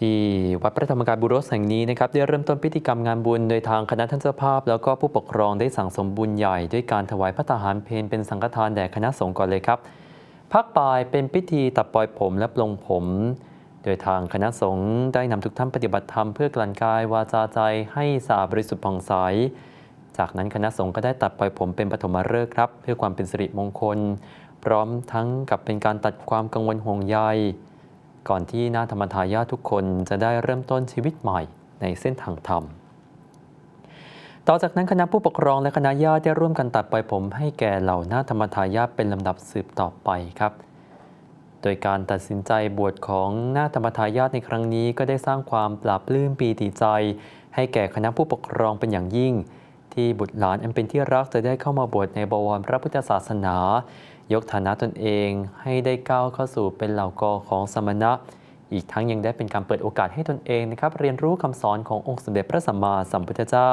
ที่วัดพระธรรมกายบุโรสแห่งนี้นะครับได้เริ่มต้นพิธีกรรมงานบุญโดยทางคณะท่านเจ้าภาพ แล้วก็ผู้ปกครองได้สั่งสมบุญใหญ่ด้วยการถวายพระทหารเพลเป็นสังฆทานแด่คณะสงฆ์ก่อนเลยครับภาคบ่ายเป็นพิธีตัดปล่อยผมและปลงผม โดยทางคณะสงฆ์ได้นำทุกท่านปฏิบัติธรรมเพื่อกลั่นกายวาจาใจให้สะอาดบริสุทธิ์ผ่องใส จากนั้นคณะสงฆ์ก็ได้ตัดปล่อยผมเป็นปฐมฤกษ์ครับ เพื่อความเป็นสิริมงคล พร้อมทั้งกับเป็นการตัดความกังวลห่วงใย ก่อนที่นาธรรมทายาทุกคนจะได้เริ่มต้นชีวิตใหม่ในเส้นทางธรรม ต่อจากนั้นคณะผู้ปกครองและคณะญาติได้ร่วมกันตัดปล่อยผมให้แก่เหล่านาธรรมทายาทเป็นลำดับสืบต่อไปครับโดยการตัดสินใจบวชของนาธรรมทายาทในครั้งนี้ก็ได้สร้างความปราบปลื้มปีติใจ ให้แก่คณะผู้ปกครองเป็นอย่างยิ่ง ที่บุตรหลานอันเป็นที่รักจะได้เข้ามาบวชในบวรพระพุทธศาสนา ยกฐานะตนเองให้ได้ก้าวเข้าสู่เป็นเหล่ากอของสมณะ อีกทั้งยังได้เป็นการเปิดโอกาสให้ตนเองนะครับเรียนรู้คำสอนขององค์สมเด็จพระสัมมาสัมพุทธเจ้า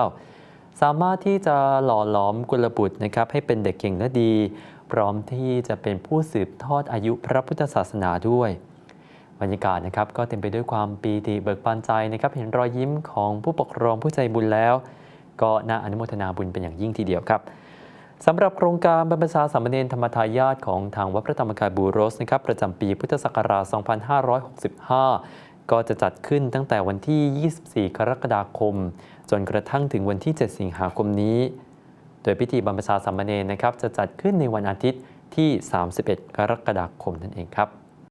สามารถที่จะหล่อหลอมกุลบุตรนะครับให้เป็นเด็กเก่งและดี พร้อมที่จะเป็นผู้สืบทอดอายุพระพุทธศาสนาด้วยบรรยากาศนะครับก็เต็มไปด้วยความปีติเบิกบานใจนะครับเห็นรอยยิ้มของผู้ปกครองผู้ใจบุญแล้ว ก็น่าอนุโมทนาบุญเป็นอย่างยิ่งทีเดียวครับสำหรับโครงการบรรพชาสามเณรธรรมทายาทของทางวัดพระธรรมกายบูโรสนะครับประจำปีพุทธศักราช 2565 ก็จะจัดขึ้นตั้งแต่วันที่ 24 กรกฎาคม จนกระทั่งถึงวันที่ 7 สิงหาคมนี้ โดยพิธีบรรพชาสามเณรนะครับจะจัดขึ้นในวันอาทิตย์ที่ 31 กรกฎาคมนั่นเองครับ